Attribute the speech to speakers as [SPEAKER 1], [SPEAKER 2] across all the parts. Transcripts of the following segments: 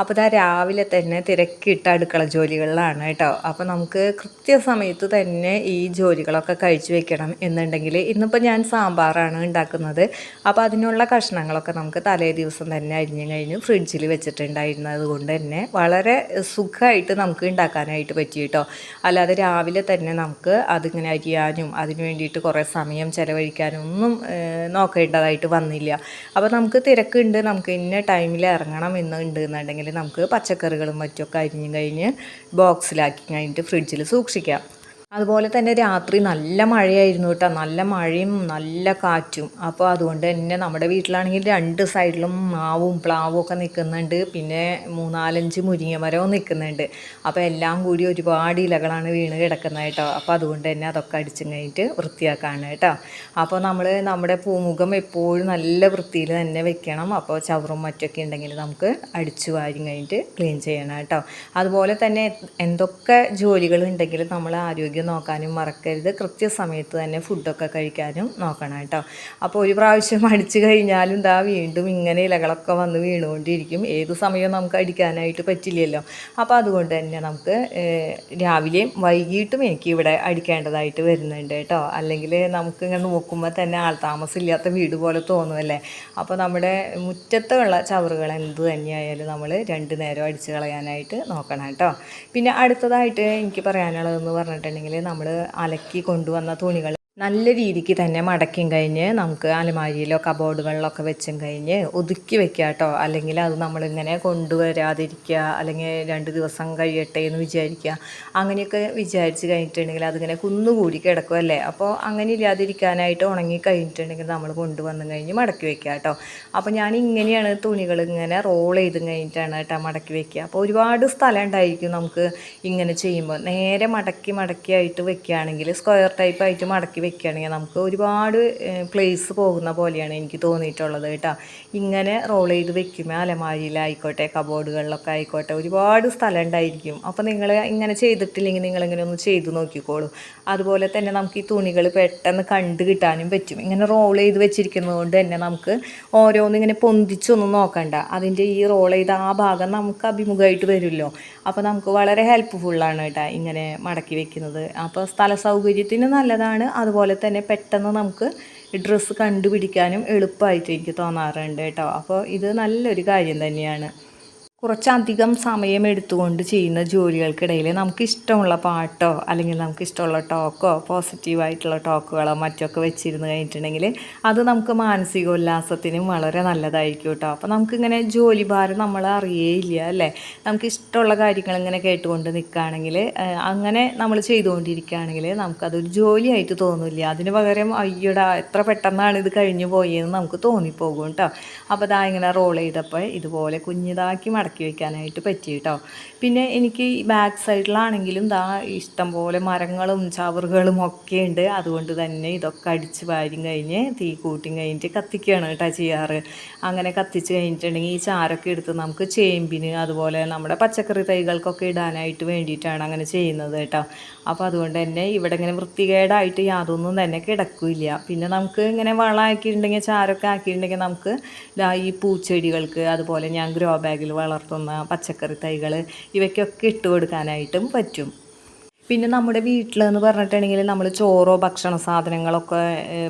[SPEAKER 1] അപ്പോൾ ഇതാ രാവിലെ തന്നെ തിരക്കിട്ട അടുക്കള ജോലികളിലാണ് കേട്ടോ. അപ്പോൾ നമുക്ക് കൃത്യസമയത്ത് തന്നെ ഈ ജോലികളൊക്കെ കഴിച്ചു വെക്കണം എന്നുണ്ടെങ്കിൽ ഇന്നിപ്പോൾ ഞാൻ സാമ്പാറാണ് ഉണ്ടാക്കുന്നത്. അപ്പോൾ അതിനുള്ള കഷ്ണങ്ങളൊക്കെ നമുക്ക് തലേ ദിവസം തന്നെ അരിഞ്ഞു കഴിഞ്ഞ് ഫ്രിഡ്ജിൽ വെച്ചിട്ടുണ്ടായിരുന്നത് കൊണ്ട് തന്നെ വളരെ സുഖമായിട്ട് നമുക്ക് ഉണ്ടാക്കാനായിട്ട് പറ്റി കേട്ടോ. അല്ലാതെ രാവിലെ തന്നെ നമുക്ക് അതിങ്ങനെ അരിയാനും അതിന് വേണ്ടിയിട്ട് കുറേ സമയം ചിലവഴിക്കാനും ഒന്നും നോക്കേണ്ടതായിട്ട് വന്നില്ല. അപ്പോൾ നമുക്ക് തിരക്കുണ്ട് നമുക്ക് ഇന്ന ടൈമിൽ ഇറങ്ങണം എന്നുണ്ട് എന്നുണ്ടെങ്കിൽ നമുക്ക് പച്ചക്കറികളും മറ്റുമൊക്കെ അരിഞ്ഞ് കഴിഞ്ഞ് ബോക്സിലാക്കി കഴിഞ്ഞിട്ട് ഫ്രിഡ്ജിൽ സൂക്ഷിക്കാം. അതുപോലെ തന്നെ രാത്രി നല്ല മഴയായിരുന്നു കേട്ടോ. നല്ല മഴയും നല്ല കാറ്റും. അപ്പോൾ അതുകൊണ്ട് തന്നെ നമ്മുടെ വീട്ടിലാണെങ്കിൽ രണ്ട് സൈഡിലും മാവും പ്ലാവും ഒക്കെ നിൽക്കുന്നുണ്ട്. പിന്നെ മൂന്നാലഞ്ച് മുരിങ്ങ മരവും നിൽക്കുന്നുണ്ട്. അപ്പോൾ എല്ലാം കൂടി ഒരുപാട് ഇലകളാണ് വീണ് കിടക്കുന്നത് കേട്ടോ. അപ്പോൾ അതുകൊണ്ട് തന്നെ അതൊക്കെ അടിച്ചും കഴിഞ്ഞിട്ട് വൃത്തിയാക്കാണ് കേട്ടോ. അപ്പോൾ നമ്മൾ നമ്മുടെ പൂമുഖം എപ്പോഴും നല്ല വൃത്തിയിൽ തന്നെ വെക്കണം. അപ്പോൾ ചവറും മറ്റൊക്കെ ഉണ്ടെങ്കിൽ നമുക്ക് അടിച്ചു വാരി കഴിഞ്ഞിട്ട് ക്ലീൻ ചെയ്യണം കേട്ടോ. അതുപോലെ തന്നെ എന്തൊക്കെ ജോലികൾ ഉണ്ടെങ്കിലും നമ്മൾ ആരോഗ്യം നോക്കാനും മറക്കരുത്. കൃത്യസമയത്ത് തന്നെ ഫുഡൊക്കെ കഴിക്കാനും നോക്കണം കേട്ടോ. അപ്പോൾ ഒരു പ്രാവശ്യം അടിച്ചു കഴിഞ്ഞാലും ദാ വീണ്ടും ഇങ്ങനെ ഇലകളൊക്കെ വന്ന് വീണുകൊണ്ടിരിക്കും. ഏത് സമയവും നമുക്ക് അടിക്കാനായിട്ട് പറ്റില്ലല്ലോ. അപ്പോൾ അതുകൊണ്ട് തന്നെ നമുക്ക് രാവിലെയും വൈകിട്ടും എനിക്ക് ഇവിടെ അടിക്കേണ്ടതായിട്ട് വരുന്നുണ്ട് കേട്ടോ. അല്ലെങ്കിൽ നമുക്ക് ഇങ്ങനെ നോക്കുമ്പോൾ തന്നെ ആൾ ആൾതാമസമില്ലാത്ത വീട് പോലെ തോന്നുമല്ലേ അപ്പോൾ നമ്മുടെ മുറ്റത്തുള്ള ചവറുകൾ എന്ത് തന്നെയായാലും നമ്മൾ രണ്ട് നേരം അടിച്ചു കളയാനായിട്ട് നോക്കണം കേട്ടോ. പിന്നെ അടുത്തതായിട്ട് എനിക്ക് പറയാനുള്ളതെന്ന് പറഞ്ഞിട്ടുണ്ടെങ്കിൽ നമ്മൾ അലക്കി കൊണ്ടുവന്ന തുണികൾ നല്ല രീതിക്ക് തന്നെ മടക്കിയും കഴിഞ്ഞ് നമുക്ക് അലമാരിയിലോ കബോർഡുകളിലൊക്കെ വെച്ചും കഴിഞ്ഞ് ഒതുക്കി വെക്കുക കേട്ടോ. അല്ലെങ്കിൽ അത് നമ്മളിങ്ങനെ കൊണ്ടുവരാതിരിക്കുക അല്ലെങ്കിൽ രണ്ട് ദിവസം കഴിയട്ടെ എന്ന് വിചാരിക്കുക. അങ്ങനെയൊക്കെ വിചാരിച്ച് കഴിഞ്ഞിട്ടുണ്ടെങ്കിൽ അതിങ്ങനെ കുന്നുകൂടി കിടക്കുമല്ലേ അപ്പോൾ അങ്ങനെ ഇല്ലാതിരിക്കാനായിട്ട് ഉണങ്ങി കഴിഞ്ഞിട്ടുണ്ടെങ്കിൽ നമ്മൾ കൊണ്ടുവന്ന് കഴിഞ്ഞ് മടക്കി വെക്കുക കേട്ടോ. അപ്പോൾ ഞാൻ ഇങ്ങനെയാണ് തുണികൾ ഇങ്ങനെ റോൾ ചെയ്ത് കഴിഞ്ഞിട്ടാണ് കേട്ടോ മടക്കി വെക്കുക. അപ്പോൾ ഒരുപാട് സ്ഥലം ഉണ്ടായിരിക്കും നമുക്ക് ഇങ്ങനെ ചെയ്യുമ്പോൾ. നേരെ മടക്കി മടക്കി ആയിട്ട് വെക്കുകയാണെങ്കിൽ സ്ക്വയർ ടൈപ്പ് ആയിട്ട് മടക്കി വെക്കുകയാണെങ്കിൽ നമുക്ക് ഒരുപാട് പ്ലേസ് പോകുന്ന പോലെയാണ് എനിക്ക് തോന്നിയിട്ടുള്ളത് കേട്ടോ. ഇങ്ങനെ റോൾ ചെയ്ത് വെക്കുമ്പോൾ അലമാരിയിലായിക്കോട്ടെ കബോർഡുകളിലൊക്കെ ആയിക്കോട്ടെ ഒരുപാട് സ്ഥലം ഉണ്ടായിരിക്കും. അപ്പോൾ നിങ്ങൾ ഇങ്ങനെ ചെയ്തിട്ടില്ലെങ്കിൽ നിങ്ങളിങ്ങനെ ഒന്ന് ചെയ്ത് നോക്കിക്കോളൂ. അതുപോലെ തന്നെ നമുക്ക് ഈ തുണികൾ പെട്ടെന്ന് കണ്ടു കിട്ടാനും പറ്റും. ഇങ്ങനെ റോൾ ചെയ്ത് വെച്ചിരിക്കുന്നത് കൊണ്ട് തന്നെ നമുക്ക് ഓരോന്നിങ്ങനെ പൊന്തിച്ചൊന്നും നോക്കണ്ട. അതിന്റെ ഈ റോൾ ചെയ്ത ആ ഭാഗം നമുക്ക് അഭിമുഖമായിട്ട് വരുമല്ലോ. അപ്പോൾ നമുക്ക് വളരെ ഹെൽപ്ഫുള്ളാണ് കേട്ടോ ഇങ്ങനെ മടക്കി വെക്കുന്നത്. അപ്പോൾ സ്ഥല സൗകര്യത്തിന് നല്ലതാണ്. അതുപോലെ തന്നെ പെട്ടെന്ന് നമുക്ക് ഡ്രസ്സ് കണ്ടുപിടിക്കാനും എളുപ്പമായിട്ട് എനിക്ക് തോന്നാറുണ്ട് കേട്ടോ. അപ്പോൾ ഇത് നല്ലൊരു കാര്യം തന്നെയാണ്. കുറച്ചധികം സമയം എടുത്തുകൊണ്ട് ചെയ്യുന്ന ജോലികൾക്കിടയിൽ നമുക്ക് ഇഷ്ടമുള്ള പാട്ടോ അല്ലെങ്കിൽ നമുക്ക് ഇഷ്ടമുള്ള ടോക്കോ പോസിറ്റീവായിട്ടുള്ള ടോക്കുകളോ മറ്റൊക്കെ വെച്ചിരുന്ന് കഴിഞ്ഞിട്ടുണ്ടെങ്കിൽ അത് നമുക്ക് മാനസികോല്ലാസത്തിനും വളരെ നല്ലതായിരിക്കും കേട്ടോ. അപ്പോൾ നമുക്കിങ്ങനെ ജോലി ഭാരം നമ്മൾ അറിയേയില്ല അല്ലേ? നമുക്ക് ഇഷ്ടമുള്ള കാര്യങ്ങൾ ഇങ്ങനെ കേട്ടുകൊണ്ട് നിൽക്കുകയാണെങ്കിൽ അങ്ങനെ നമ്മൾ ചെയ്തുകൊണ്ടിരിക്കുകയാണെങ്കിൽ നമുക്കതൊരു ജോലിയായിട്ട് തോന്നില്ല. അതിന് പകരം അയ്യോടാ എത്ര പെട്ടെന്നാണ് ഇത് കഴിഞ്ഞു പോയതെന്ന് നമുക്ക് തോന്നിപ്പോകും കേട്ടോ. അപ്പോൾ ഇതാ ഇങ്ങനെ റോൾ ചെയ്തപ്പോൾ ഇതുപോലെ കുഞ്ഞിതാക്കി മടക്കി വയ്ക്കാനായിട്ട് പറ്റി കേട്ടോ. പിന്നെ എനിക്ക് ബാക്ക് സൈഡിലാണെങ്കിലും ദാ ഇഷ്ടംപോലെ മരങ്ങളും ചവറുകളും ഒക്കെ ഉണ്ട്. അതുകൊണ്ട് തന്നെ ഇതൊക്കെ അടിച്ച് വാരും കഴിഞ്ഞ് തീ കൂട്ടി കഴിഞ്ഞിട്ട് കത്തിക്കുകയാണ് കേട്ടോ ചെയ്യാറ്. അങ്ങനെ കത്തിച്ച് കഴിഞ്ഞിട്ടുണ്ടെങ്കിൽ ഈ ചാരൊക്കെ എടുത്ത് നമുക്ക് ചേമ്പിന് അതുപോലെ നമ്മുടെ പച്ചക്കറി തൈകൾക്കൊക്കെ ഇടാനായിട്ട് വേണ്ടിയിട്ടാണ് അങ്ങനെ ചെയ്യുന്നത് കേട്ടോ. അപ്പോൾ അതുകൊണ്ട് തന്നെ ഇവിടെ ഇങ്ങനെ വൃത്തികേടായിട്ട് യാതൊന്നും തന്നെ കിടക്കില്ല. പിന്നെ നമുക്ക് ഇങ്ങനെ വളമാക്കിയിട്ടുണ്ടെങ്കിൽ ചാരൊക്കെ ആക്കിയിട്ടുണ്ടെങ്കിൽ നമുക്ക് ഈ പൂച്ചെടികൾക്ക് അതുപോലെ ഞാൻ ഗ്രോ ബാഗിൽ വളർത്തുന്ന പച്ചക്കറി തൈകൾ ഇവയ്ക്കൊക്കെ ഇട്ട് കൊടുക്കാനായിട്ടും പറ്റും. പിന്നെ നമ്മുടെ വീട്ടിലെന്ന് പറഞ്ഞിട്ടുണ്ടെങ്കിൽ നമ്മൾ ചോറോ ഭക്ഷണ സാധനങ്ങളൊക്കെ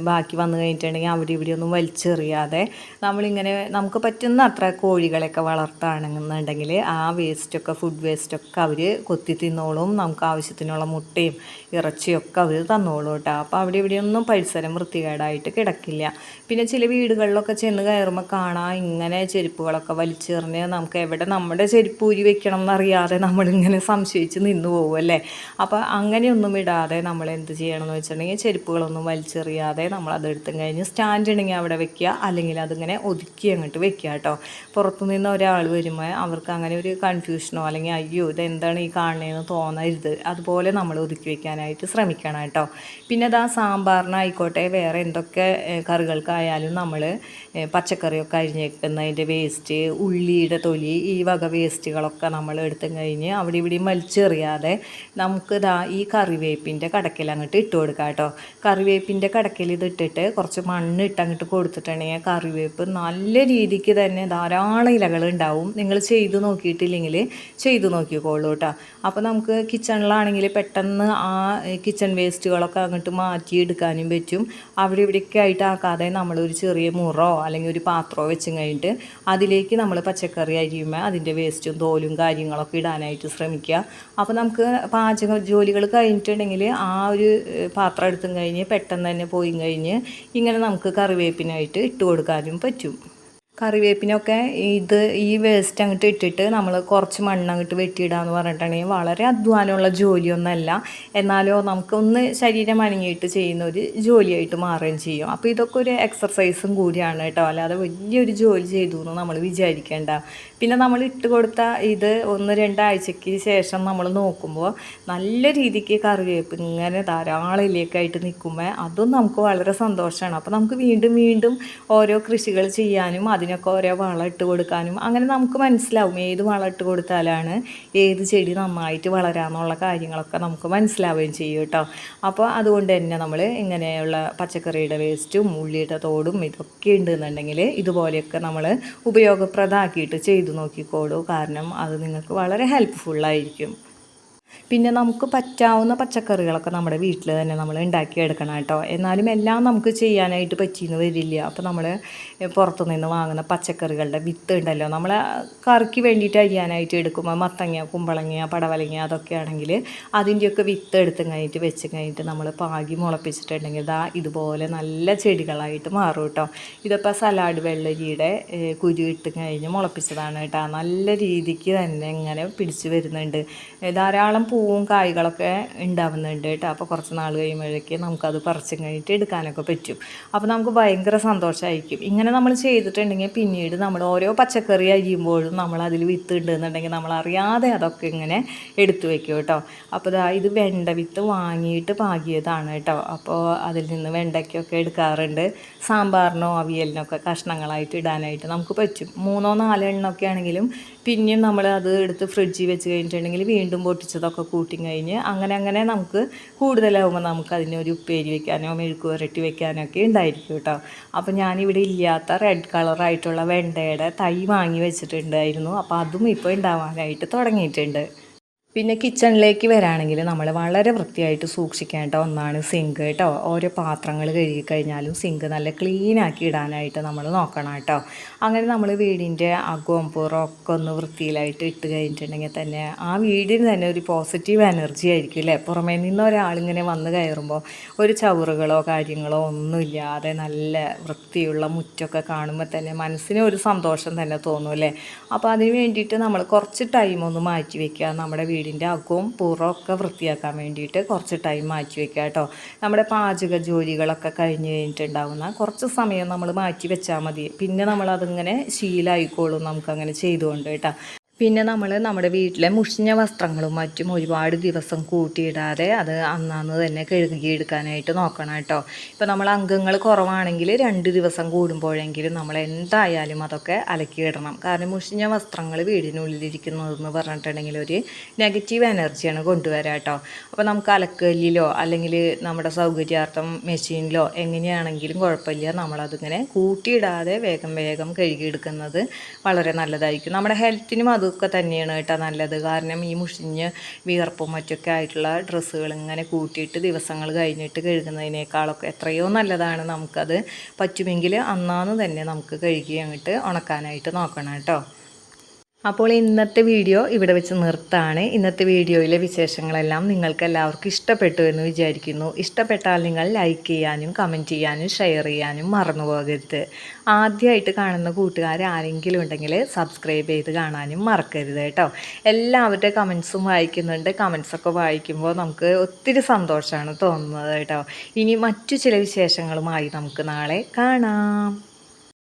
[SPEAKER 1] ബാക്കി വന്നു കഴിഞ്ഞിട്ടുണ്ടെങ്കിൽ അവിടെ ഇവിടെ ഒന്നും വലിച്ചെറിയാതെ നമ്മളിങ്ങനെ നമുക്ക് പറ്റുന്ന അത്ര കോഴികളെയൊക്കെ വളർത്തുകയാണെന്നുണ്ടെങ്കിൽ ആ വേസ്റ്റൊക്കെ ഫുഡ് വേസ്റ്റൊക്കെ അവർ കൊത്തി തിന്നോളും. നമുക്ക് ആവശ്യത്തിനുള്ള മുട്ടയും ഇറച്ചിയൊക്കെ അവർ തന്നോളും കേട്ടോ. അപ്പോൾ അവിടെ ഇവിടെയൊന്നും പരിസരം വൃത്തികേടായിട്ട് കിടക്കില്ല. പിന്നെ ചില വീടുകളിലൊക്കെ ചെന്ന് കയറുമ്പോൾ കാണാം ഇങ്ങനെ ചെരുപ്പുകളൊക്കെ വലിച്ചെറിഞ്ഞ് നമുക്ക് എവിടെ നമ്മുടെ ചെരുപ്പ് ഊരി വെക്കണം എന്നറിയാതെ നമ്മളിങ്ങനെ സംശയിച്ച് നിന്ന് പോകും അല്ലേ? അപ്പോൾ അങ്ങനെയൊന്നും ഇടാതെ നമ്മൾ എന്ത് ചെയ്യണം എന്ന് വെച്ചിട്ടുണ്ടെങ്കിൽ ചെരുപ്പുകളൊന്നും വലിച്ചെറിയാതെ നമ്മൾ അതെടുത്തും കഴിഞ്ഞ് സ്റ്റാൻഡ് ഉണ്ടെങ്കിൽ അവിടെ വെക്കുക. അല്ലെങ്കിൽ അതിങ്ങനെ ഒതുക്കി അങ്ങോട്ട് വെക്കുക കേട്ടോ. പുറത്തുനിന്ന് ഒരാൾ വരുമ്പോൾ അവർക്ക് അങ്ങനെ ഒരു കൺഫ്യൂഷനോ അല്ലെങ്കിൽ അയ്യോ ഇതെന്താണ് ഈ കാണുന്നതെന്ന് തോന്നരുത്. അതുപോലെ നമ്മൾ ഒതുക്കി വെക്കാനായിട്ട് ശ്രമിക്കണം കേട്ടോ. പിന്നെ അതാ സാമ്പാറിനായിക്കോട്ടെ വേറെ എന്തൊക്കെ കറികൾക്കായാലും നമ്മൾ പച്ചക്കറിയൊക്കെ അരിഞ്ഞേക്കുന്നതിന്റെ വേസ്റ്റ് ഉള്ളിയുടെ തൊലി ഈ വക വേസ്റ്റുകളൊക്കെ നമ്മൾ എടുത്തും കഴിഞ്ഞ് അവിടെ ഇവിടെയും വലിച്ചെറിയാതെ നമുക്ക് ഇതാ ഈ കറിവേപ്പിന്റെ കടക്കൽ അങ്ങോട്ട് ഇട്ട് കൊടുക്കാം കേട്ടോ. കറിവേപ്പിന്റെ കടക്കൽ ഇത് ഇട്ടിട്ട് കുറച്ച് മണ്ണ് ഇട്ട് അങ്ങോട്ട് കൊടുത്തിട്ടുണ്ടെങ്കിൽ കറിവേപ്പ് നല്ല രീതിക്ക് തന്നെ ധാരാളം ഇലകൾ ഉണ്ടാവും. നിങ്ങൾ ചെയ്ത് നോക്കിയിട്ടില്ലെങ്കിൽ ചെയ്ത് നോക്കിക്കോളൂ കേട്ടോ. അപ്പോൾ നമുക്ക് കിച്ചണിലാണെങ്കിൽ പെട്ടെന്ന് ആ കിച്ചൺ വേസ്റ്റുകളൊക്കെ അങ്ങോട്ട് മാറ്റിയെടുക്കാനും പറ്റും. അവിടെ ഇവിടെയൊക്കെ ആയിട്ട് ആക്കാതെ നമ്മളൊരു ചെറിയ മുറോ അല്ലെങ്കിൽ ഒരു പാത്രമോ വെച്ച് കഴിഞ്ഞിട്ട് അതിലേക്ക് നമ്മൾ പച്ചക്കറി അരിയുമ്പോൾ അതിന്റെ വേസ്റ്റും തോലും കാര്യങ്ങളൊക്കെ ഇടാനായിട്ട് ശ്രമിക്കുക. അപ്പോൾ നമുക്ക് പാചക ജോലികൾ കഴിഞ്ഞിട്ടുണ്ടെങ്കിൽ ആ ഒരു പാത്രം എടുത്തും കഴിഞ്ഞ് പെട്ടെന്ന് തന്നെ പോയി കഴിഞ്ഞ് ഇങ്ങനെ നമുക്ക് കറിവേപ്പിനായിട്ട് ഇട്ട് കൊടുക്കാനും പറ്റും. കറിവേപ്പിനൊക്കെ ഇത് ഈ വേസ്റ്റ് അങ്ങോട്ട് ഇട്ടിട്ട് നമ്മൾ കുറച്ച് മണ്ണ് അങ്ങോട്ട് വെട്ടിയിടാന്ന് പറഞ്ഞിട്ടുണ്ടെങ്കിൽ വളരെ അധ്വാനമുള്ള ജോലിയൊന്നല്ല. എന്നാലോ നമുക്കൊന്ന് ശരീരം അനങ്ങിയിട്ട് ചെയ്യുന്ന ഒരു ജോലിയായിട്ട് മാറുകയും ചെയ്യും. അപ്പോൾ ഇതൊക്കെ ഒരു എക്സർസൈസും കൂടിയാണ് കേട്ടോ. അല്ലാതെ വലിയൊരു ജോലി ചെയ്തു എന്ന് നമ്മൾ വിചാരിക്കേണ്ട. പിന്നെ നമ്മൾ ഇട്ട് കൊടുത്ത ഇത് ഒന്ന് രണ്ടാഴ്ചയ്ക്ക് ശേഷം നമ്മൾ നോക്കുമ്പോൾ നല്ല രീതിക്ക് കറിവേപ്പ് ഇങ്ങനെ ധാരാളം ഇലയൊക്കെയായിട്ട് നിൽക്കുമ്പോൾ അതും നമുക്ക് വളരെ സന്തോഷമാണ്. അപ്പോൾ നമുക്ക് വീണ്ടും വീണ്ടും ഓരോ കൃഷികൾ ചെയ്യാനും അതിനൊക്കെ ഓരോ വളം ഇട്ട് കൊടുക്കാനും അങ്ങനെ നമുക്ക് മനസ്സിലാവും ഏത് വളം ഇട്ട് കൊടുത്താലാണ് ഏത് ചെടി നന്നായിട്ട് വളരാമെന്നുള്ള കാര്യങ്ങളൊക്കെ നമുക്ക് മനസ്സിലാവുകയും ചെയ്യും കേട്ടോ. അപ്പോൾ അതുകൊണ്ട് തന്നെ നമ്മൾ ഇങ്ങനെയുള്ള പച്ചക്കറിയുടെ വേസ്റ്റും ഉള്ളിയുടെ തോടും ഇതൊക്കെ ഉണ്ടെന്നുണ്ടെങ്കിൽ ഇതുപോലെയൊക്കെ നമ്മൾ ഉപയോഗപ്രദമാക്കിയിട്ട് ചെയ്തു നോക്കിക്കോളൂ. കാരണം അത് നിങ്ങൾക്ക് വളരെ ഹെൽപ്ഫുള്ളായിരിക്കും പിന്നെ നമുക്ക് പറ്റാവുന്ന പച്ചക്കറികളൊക്കെ നമ്മുടെ വീട്ടിൽ തന്നെ നമ്മൾ ഉണ്ടാക്കിയെടുക്കണം കേട്ടോ. എന്നാലും എല്ലാം നമുക്ക് ചെയ്യാനായിട്ട് പറ്റിയെന്ന് വരില്ല. അപ്പോൾ നമ്മൾ പുറത്തുനിന്ന് വാങ്ങുന്ന പച്ചക്കറികളുടെ വിത്ത് ഉണ്ടല്ലോ. നമ്മൾ കറിക്ക് വേണ്ടിയിട്ട് അരിയാനായിട്ട് എടുക്കുമ്പോൾ മത്തങ്ങ കുമ്പളങ്ങ പടവലങ്ങ അതൊക്കെ ആണെങ്കിൽ അതിന്റെയൊക്കെ വിത്ത് എടുത്ത് കഴിഞ്ഞിട്ട് വെച്ച് കഴിഞ്ഞിട്ട് നമ്മൾ പാകി മുളപ്പിച്ചിട്ടുണ്ടെങ്കിൽ ഇതാ ഇതുപോലെ നല്ല ചെടികളായിട്ട് മാറും കേട്ടോ. ഇതിപ്പോൾ സലാഡ് വെള്ളരിയുടെ കുരു ഇട്ട് കഴിഞ്ഞ് മുളപ്പിച്ചതാണ് കേട്ടോ. നല്ല രീതിക്ക് തന്നെ ഇങ്ങനെ പിടിച്ചു വരുന്നുണ്ട്. ഏഹ്, ധാരാളം പൂവും കായ്കളൊക്കെ ഉണ്ടാവുന്നുണ്ട് കേട്ടോ. അപ്പോൾ കുറച്ച് നാൾ കഴിയുമ്പോഴേക്ക് നമുക്കത് പറിച്ചും കഴിഞ്ഞിട്ട് എടുക്കാനൊക്കെ പറ്റും. അപ്പോൾ നമുക്ക് ഭയങ്കര സന്തോഷമായിരിക്കും ഇങ്ങനെ നമ്മൾ ചെയ്തിട്ടുണ്ടെങ്കിൽ പിന്നീട് നമ്മൾ ഓരോ പച്ചക്കറി അരിയുമ്പോഴും നമ്മൾ വിത്ത് ഉണ്ടെന്നുണ്ടെങ്കിൽ നമ്മൾ അറിയാതെ അതൊക്കെ ഇങ്ങനെ എടുത്തു വെക്കും കേട്ടോ. അപ്പോൾ ഇതാ ഇത് വെണ്ട വിത്ത് വാങ്ങിയിട്ട് പാകിയതാണ് കേട്ടോ. അപ്പോൾ അതിൽ നിന്ന് വെണ്ടയ്ക്കൊക്കെ എടുക്കാറുണ്ട്. സാമ്പാറിനോ അവിയലിനോ ഒക്കെ കഷ്ണങ്ങളായിട്ട് ഇടാനായിട്ട് നമുക്ക് പറ്റും. മൂന്നോ നാലോ എണ്ണമൊക്കെ ആണെങ്കിലും പിന്നെയും നമ്മൾ അത് എടുത്ത് ഫ്രിഡ്ജിൽ വെച്ച് കഴിഞ്ഞിട്ടുണ്ടെങ്കിൽ വീണ്ടും പൊട്ടിച്ചതൊക്കെ കൂട്ടി കഴിഞ്ഞ് അങ്ങനെ അങ്ങനെ നമുക്ക് കൂടുതലാവുമ്പോൾ നമുക്ക് അതിന് ഒരു ഉപ്പേരി വെക്കാനോ മെഴുക്ക് പുരട്ടി വെക്കാനോ ഒക്കെ ഉണ്ടായിരിക്കും കേട്ടോ. അപ്പോൾ ഞാനിവിടെ ഇല്ലാത്ത റെഡ് കളറായിട്ടുള്ള വെണ്ടയുടെ തൈ വാങ്ങി വെച്ചിട്ടുണ്ടായിരുന്നു. അപ്പോൾ അതും ഇപ്പോൾ ഉണ്ടാവാനായിട്ട് തുടങ്ങിയിട്ടുണ്ട്. പിന്നെ കിച്ചണിലേക്ക് വരാണെങ്കിൽ നമ്മൾ വളരെ വൃത്തിയായിട്ട് സൂക്ഷിക്കേണ്ട ഒന്നാണ് സിങ്ക് കേട്ടോ ഓരോ പാത്രങ്ങൾ കഴുകി കഴിഞ്ഞാലും സിങ്ക് നല്ല ക്ലീൻ ആക്കി ഇടാനായിട്ട് നമ്മൾ നോക്കണം കേട്ടോ അങ്ങനെ നമ്മൾ വീടിന്റെ അകവും പുറവും ഒക്കെ ഒന്ന് വൃത്തിയിലായിട്ട് ഇട്ട് കഴിഞ്ഞിട്ടുണ്ടെങ്കിൽ തന്നെ ആ വീടിന് തന്നെ ഒരു പോസിറ്റീവ് എനർജി ആയിരിക്കും അല്ലേ പുറമേ നിന്ന് ഒരാളിങ്ങനെ വന്ന് കയറുമ്പോൾ ഒരു ചവറുകളോ കാര്യങ്ങളോ ഒന്നുമില്ലാതെ നല്ല വൃത്തിയുള്ള മുറ്റമൊക്കെ കാണുമ്പോൾ തന്നെ മനസ്സിന് ഒരു സന്തോഷം തന്നെ തോന്നും അല്ലേ അപ്പോൾ അതിന് വേണ്ടിയിട്ട് നമ്മൾ കുറച്ച് ടൈമൊന്ന് മാറ്റി വെക്കുക. നമ്മുടെ വീടിന്റെ അകവും പുറമൊക്കെ വൃത്തിയാക്കാൻ വേണ്ടിയിട്ട് കുറച്ച് ടൈം മാറ്റി വെക്കുക കേട്ടോ. നമ്മുടെ പാചക ജോലികളൊക്കെ കഴിഞ്ഞ് കഴിഞ്ഞിട്ടുണ്ടാവുന്ന കുറച്ച് സമയം നമ്മൾ മാറ്റി വെച്ചാൽ മതി. പിന്നെ നമ്മളതിങ്ങനെ ശീലമായിക്കോളും നമുക്കങ്ങനെ ചെയ്തുകൊണ്ട് കേട്ടോ. പിന്നെ നമ്മൾ നമ്മുടെ വീട്ടിലെ മുഷിഞ്ഞ വസ്ത്രങ്ങളും മറ്റും ഒരുപാട് ദിവസം കൂട്ടിയിടാതെ അത് അന്നാന്ന് തന്നെ കഴുകിയെടുക്കാനായിട്ട് നോക്കണം കേട്ടോ. ഇപ്പോൾ നമ്മൾ അംഗങ്ങൾ കുറവാണെങ്കിൽ രണ്ട് ദിവസം കൂടുമ്പോഴെങ്കിലും നമ്മൾ എന്തായാലും അതൊക്കെ അലക്കിയിടണം കാരണം മുഷിഞ്ഞ വസ്ത്രങ്ങൾ വീടിനുള്ളിലിരിക്കുന്നതെന്ന് പറഞ്ഞിട്ടുണ്ടെങ്കിൽ ഒരു നെഗറ്റീവ് എനർജിയാണ് കൊണ്ടുവരാം കേട്ടോ. അപ്പോൾ നമുക്ക് അലക്കല്ലിലോ അല്ലെങ്കിൽ നമ്മുടെ സൗകര്യാർത്ഥം മെഷീനിലോ എങ്ങനെയാണെങ്കിലും കുഴപ്പമില്ല. നമ്മളതിങ്ങനെ കൂട്ടിയിടാതെ വേഗം വേഗം കഴുകിയെടുക്കുന്നത് വളരെ നല്ലതായിരിക്കും. നമ്മുടെ ഹെൽത്തിനും അതൊക്കെ തന്നെയാണ് കേട്ടോ നല്ലത്. കാരണം ഈ മുഷിഞ്ഞ് വിയർപ്പും മറ്റൊക്കെ ആയിട്ടുള്ള ഡ്രസ്സുകൾ ഇങ്ങനെ കൂട്ടിയിട്ട് ദിവസങ്ങൾ കഴിഞ്ഞിട്ട് കഴുകുന്നതിനേക്കാളൊക്കെ എത്രയോ നല്ലതാണ് നമുക്കത് പറ്റുമെങ്കിൽ അന്നാന്ന് തന്നെ നമുക്ക് കഴുകി അങ്ങോട്ട് ഉണക്കാനായിട്ട് നോക്കണം കേട്ടോ. അപ്പോൾ ഇന്നത്തെ വീഡിയോ ഇവിടെ വെച്ച് നിർത്താണ്. ഇന്നത്തെ വീഡിയോയിലെ വിശേഷങ്ങളെല്ലാം നിങ്ങൾക്ക് എല്ലാവർക്കും ഇഷ്ടപ്പെട്ടു എന്ന് വിചാരിക്കുന്നു. ഇഷ്ടപ്പെട്ടാൽ നിങ്ങൾ ലൈക്ക് ചെയ്യാനും കമന്റ് ചെയ്യാനും ഷെയർ ചെയ്യാനും മറന്നു പോകരുത്. ആദ്യമായിട്ട് കാണുന്ന കൂട്ടുകാർ ആരെങ്കിലും ഉണ്ടെങ്കിൽ സബ്സ്ക്രൈബ് ചെയ്ത് കാണാനും മറക്കരുത് കേട്ടോ. എല്ലാവരുടെ കമൻസും വായിക്കുന്നുണ്ട്. കമൻസൊക്കെ വായിക്കുമ്പോൾ നമുക്ക് ഒത്തിരി സന്തോഷമാണ് തോന്നുന്നത് കേട്ടോ. ഇനി മറ്റു ചില വിശേഷങ്ങളുമായി നമുക്ക് നാളെ കാണാം.